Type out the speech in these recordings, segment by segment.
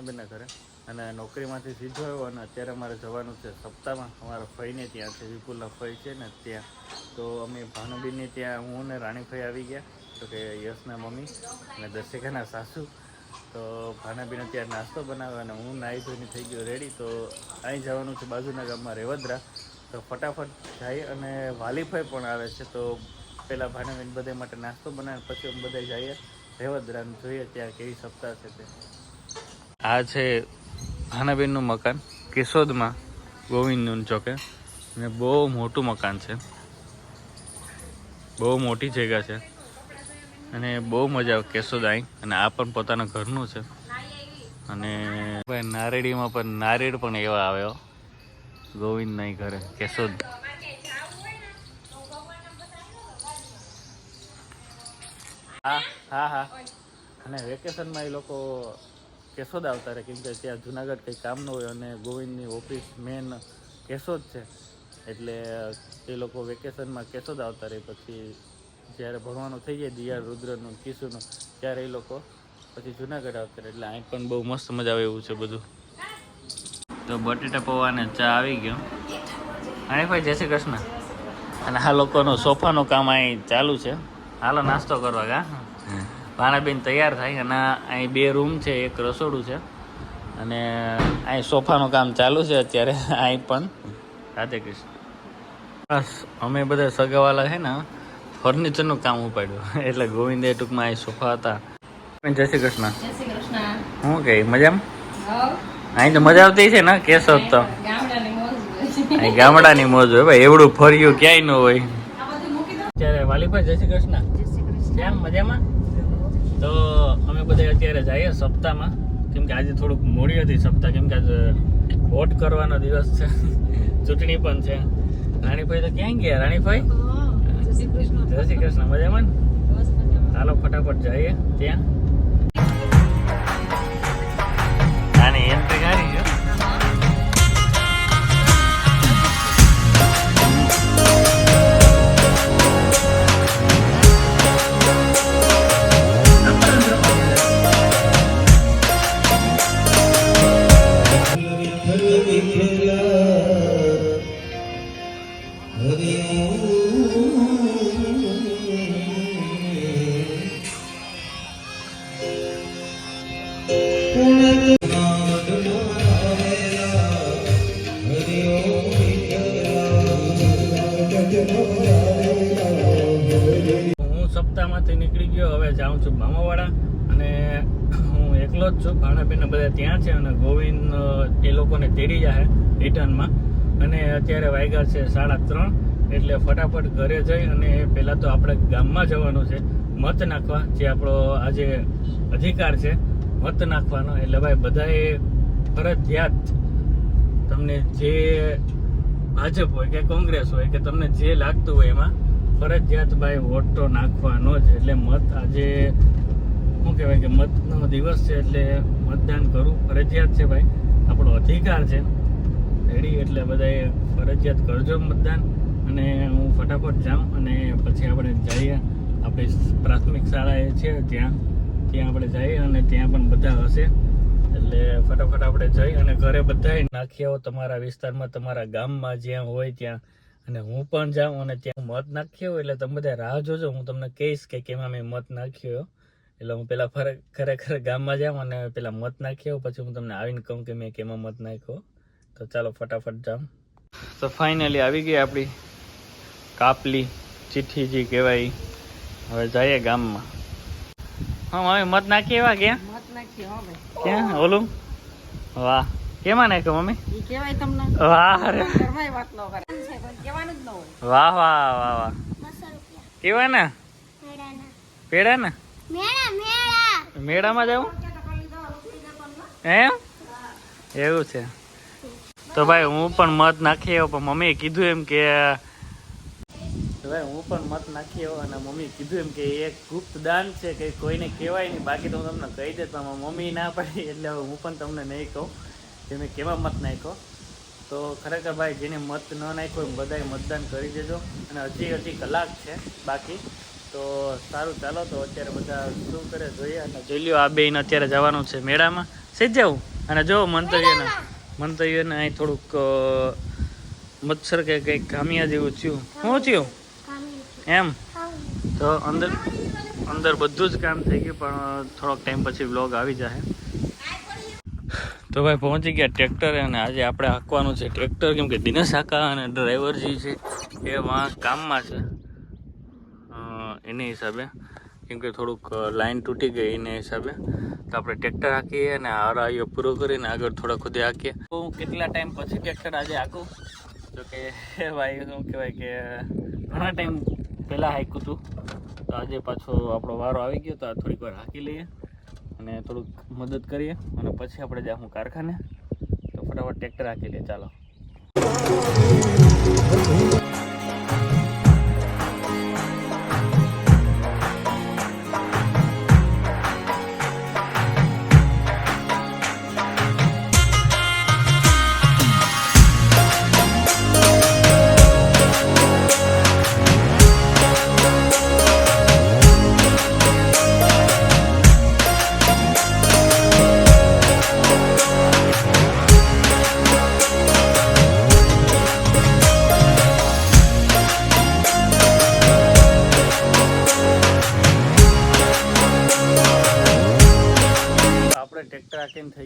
ભાનાબેનના ઘરે. અને નોકરીમાંથી સીધો આવ્યો અને અત્યારે અમારે જવાનું છે સપ્તાહમાં. અમારા ફઈને ત્યાં છે, વિપુલના ફઈ છે ને ત્યાં. તો અમે ભાનુબેનને ત્યાં હું ને રાણીભાઈ આવી ગયા. તો કે યશના મમ્મી અને દર્શિકાના સાસુ. તો ભાનાબેન ત્યાં નાસ્તો બનાવ્યો અને હું નાહી ધોઈને થઈ ગયો રેડી. તો અહીં જવાનું છે બાજુના ગામમાં રેવદ્રા. તો ફટાફટ જાય અને વાલીફાઈ પણ આવે છે. તો પહેલાં ભાનાબેન બધા માટે નાસ્તો બનાવે પછી અમે બધા જઈએ રેવદ્રાને જોઈએ ત્યાં કેવી સપ્તાહ છે તે. આ છે ભાનાબેનનું મકાન, કેશોદમાં ગોવિંદનું ચોકે. અને બહુ મોટું મકાન છે. બહુ મોટી જગ્યા છે. અને બહુ મજા આવે કેશોદ અહીં અને આ પણ પોતાના ઘરનું છે. અને નારેડીમાં પણ નારેડ પણ એવા આવ્યો. ગોવિંદ નહીં ઘરે, કેશોદ. હા હા હા. અને વેકેશનમાં એ લોકો કેશોદ આવતા રહે, કેમ કે ત્યાં જુનાગઢ કંઈ કામ ન હોય અને ગોવિંદની ઓફિસ મેન કેશોદ છે. એટલે એ લોકો વેકેશનમાં કેશોદ આવતા રહે. પછી જ્યારે ભણવાનું થઈ જાય દિયાળ રુદ્રનું, કિશુનું, ત્યારે એ લોકો પછી જુનાગઢ આવતા રહે. એટલે અહીં પણ બહુ મસ્ત મજા આવે એવું છે બધું. તો બટેટા પૌવા અને ચા આવી ગયો. હા ભાઈ, જય શ્રી કૃષ્ણ. અને આ લોકોનો સોફાનું કામ અહીં ચાલુ છે. હાલો, નાસ્તો કરવા કા ભાણાબેન તૈયાર થાય અને અહીં બે રૂમ છે એક રસોડું છે. અને અહીં સોફાનું કામ ચાલુ છે અત્યારે અહીં પણ. રાધે કૃષ્ણ. બસ અમે બધા સગાવાલા છે ને ફર્નિચરનું કામ ઉપાડ્યું. એટલે ગોવિંદે ટૂંકમાં અહીં સોફા હતા. જય શ્રી કૃષ્ણ. શું કે મજામાં? અહીં તો મજા આવતી છે ને કેશોદ તો. ગામડાની મોજ હોય. અહીં ગામડાની મોજ હોય ભાઈ એવડું ફર્યું ક્યાંય ન હોય. અત્યારે વાલીભાઈ જય શ્રી કૃષ્ણ. મજામાં? તો અમે બધા અત્યારે જઈએ સપ્તાહમાં. કેમ કે આજે થોડુંક મોડી હતી સપ્તાહ કેમ કે આજે વોટ કરવાનો દિવસ છે. ચૂંટણી પણ છે. રાણીભાઈ તો ક્યાં ગયા? રાણીભાઈ? જય શ્રી કૃષ્ણ. જય શ્રી કૃષ્ણ. મજામાં ને? બસ મજામાં. ચાલો ફટાફટ જઈએ ત્યાં. સપ્તાહમાંથી નીકળી ગયો, હવે જાઉં છું મામાવાડા અને હું એકલો જ છું. ભાણાબેન બધા ત્યાં છે અને ગોવિંદ એ લોકોને તેડી જાય રિટર્નમાં. અને અત્યારે વાગ્યા છે સાડા ત્રણ, એટલે ફટાફટ ઘરે જઈ અને પહેલાં તો આપણે ગામમાં જવાનું છે. મત નાખવા, જે આપણો આજે અધિકાર છે, મત નાખવાનો. એટલે ભાઈ, બધાએ ફરજિયાત તમને જે ભાજપ હોય કે કોંગ્રેસ હોય કે તમને જે લાગતું હોય એમાં ફરજિયાત ભાઈ વોટ તો નાખવાનો જ. એટલે મત આજે, શું કહેવાય કે મતનો દિવસ છે એટલે મતદાન કરવું ફરજિયાત છે ભાઈ. આપણો અધિકાર છે. રેડી, એટલે બધાએ ફરજિયાત કરજો મતદાન અને હું ફટાફટ જાઉં અને પછી આપણે જઈએ. આપણી પ્રાથમિક શાળા એ છે ત્યાં. ત્યાં આપણે જઈએ અને ત્યાં પણ બધા હશે. એટલે ફટાફટ આપણે જઈ અને ઘરે બધાએ નાખી આવો તમારા વિસ્તારમાં, તમારા ગામમાં જ્યાં હોય ત્યાં. અને હું પણ જાઉં અને ત્યાં મત નાખ્યો એટલે તમે બધા રાહ જોજો. હું તમને કહીશ કે કેમાં મેં મત નાખ્યો. એટલે હું પેલા ફરક ખરેખર ગામમાં જાઉં અને પેલા મત નાખ્યો પછી હું તમને આવીને કહું કે મેં કેમાં મત નાખ્યો. તો ચાલો ફટાફટ જાઉં. તો ફાઇનલી આવી ગઈ આપણી કાપલી ચિઠ્ઠી જે કહેવાય. હવે જઈએ ગામમાં. હા મત નાખી એવા ક્યાં? મત નાખી હો ભાઈ. ક્યાં? ઓલું? વાહ. કેમાં નાખ્યો મમ્મી? તમને. વાહ રે વાત ન કરે. છે જ ન હોય. વાહ વાહ વાહ વાહ. કેવા ને પેડા ને મેળામાં જાઉં? એમ? એવું છે. તો ભાઈ હું પણ મત નાખી આવ્યો પણ મમ્મીએ કીધું એમ કે ભાઈ હું પણ મત નાખી આવ્યો અને મમ્મી કીધું એમ કે એક ગુપ્ત દાન છે કે કોઈને કહેવાય નહીં. બાકી તો હું તમને કહી દે પણ મમ્મી ના પડી એટલે હવે હું પણ તમને નહીં કહું. મેં કેવા મત નાખ્યો? તો ખરેખર ભાઈ, જેને મત ન નાખ્યો બધાએ મતદાન કરી દેજો. અને હજી હજી કલાક છે બાકી. તો સારું, ચાલો તો અત્યારે બધા શું કરે, જોઈએ. અને જોઈ લ્યો, આ બેન અત્યારે જવાનું છે મેળામાં. સીધ જવું અને જો મંતવ્યના, મંતવ્યને અહીં થોડુંક મચ્છર કે કંઈક ખામિયા જેવું થયું. શું થયું? એમ? તો અંદર અંદર બધું જ કામ થઈ ગયું, પણ થોડોક ટાઈમ પછી બ્લોગ આવી જશે તો ભાઈ પહોંચી ગયા ટ્રેક્ટર અને આજે આપણે હાંકવાનું છે. ટ્રેક્ટર કેમ કે દિનેશ હાકા અને ડ્રાઈવર જે છે એ વાં કામમાં છે. એને હિસાબે. કેમ કે થોડુંક લાઈન તૂટી ગઈ એને હિસાબે. તો આપણે ટ્રેક્ટર હાંકીએ અને આરાઈઓ પૂરો કરીને આગળ થોડા ખુદે હાંકીએ. તો હું કેટલા ટાઈમ પછી ટ્રેક્ટર આજે હાંકું? તો કે ભાઈ, શું કહેવાય કે, ઘણા ટાઈમ પહેલાં હાંક્યું હતું તો આજે પાછો આપણો વારો આવી ગયો તો આ થોડીક વાર હાંકી લઈએ. અને થોડુંક મદદ કરીએ અને પછી આપણે જાઉં કારખાને. તો ફટાફટ ટ્રેક્ટર હાંકી લઈએ ચાલો.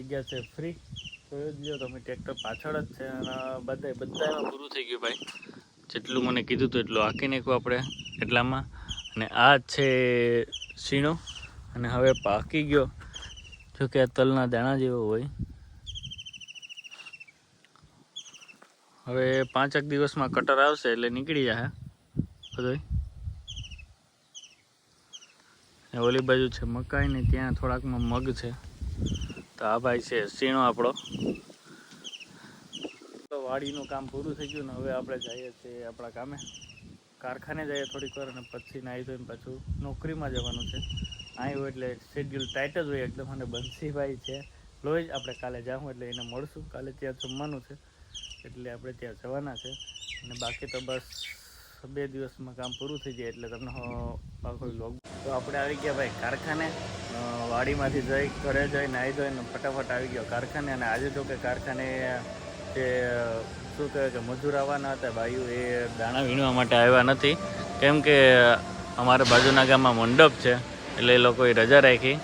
હાંકીને થઈ ગયા છે ફ્રી જોયો જ લ્યો, તમે ટ્રેક્ટર પાછળ જ છે અને બધા બધા એમાં પૂરું થઈ ગયું ભાઈ. જેટલું મને કીધું હતું એટલું હાંકી નાખ્યું આપણે એટલામાં. અને આ છે સીણો, અને હવે પાકી ગયો. જો કે આ તલના દાણા જેવો હોય. હવે પાંચેક દિવસમાં કટર આવશે એટલે નીકળી જશે બધું ઓલી બાજુ છે મકાઈ ને ત્યાં થોડાકમાં મગ છે. તો આ ભાઈ છે સીણો આપણો. તો વાડીનું કામ પૂરું થઈ ગયું ને હવે આપણે જઈએ છીએ આપણા કામે. કારખાને જઈએ થોડીક વાર અને પછી નાહી ધોઈને પાછું નોકરીમાં જવાનું છે. અહીં હોય એટલે શેડ્યુલ ટાઈટ જ હોય એકદમ અને બંસીભાઈ છે. લોહી જ આપણે કાલે જાઉં એટલે એને મળશું. કાલે ત્યાં જમવાનું છે. એટલે આપણે ત્યાં જવાના છે. અને બાકી તો બસ બે દિવસમાં કામ પૂરું થઈ જાય એટલે તમને આખો લોગ તો આપણે આવી ગયા ભાઈ કારખાને. વાડીમાંથી જઈ, ઘરે જઈ, નાહી ધોઈને ફટાફટ આવી ગયો કારખાને અને આજે તો કે કારખાને જે, શું કહેવાય કે મજૂર આવવાના હતા ભાઈઓ એ દાણા વીણવા માટે આવ્યા નથી. કેમ કે અમારા બાજુના ગામમાં મંડપ છે, એટલે એ લોકોએ રજા રાખી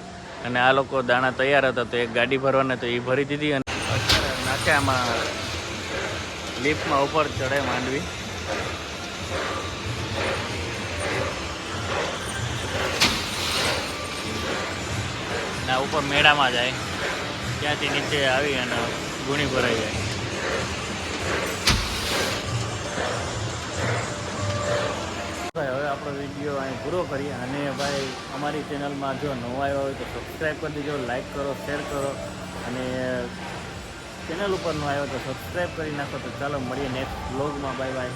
અને આ લોકો દાણા તૈયાર હતા તો એક ગાડી ભરવાને તો એ ભરી દીધી અને નાખ્યા આમાં લિફ્ટમાં ઉપર ચડે માંડવી. ના, ઉપર મેળામાં જાય. ત્યાંથી નીચે આવી અને ગુણી ભરાઈ જાય. ભાઈ, હવે આપણો વીડિયો અહીં પૂરો કરીએ અને ભાઈ, અમારી ચેનલમાં જો નવો આવ્યો હોય તો સબસ્ક્રાઈબ કરી દેજો લાઈક કરો શેર કરો અને ચેનલ ઉપર ન આવ્યો તો સબસ્ક્રાઈબ કરી નાખો. તો ચાલો મળીએ નેક્સ્ટ બ્લોગમાં બાય બાય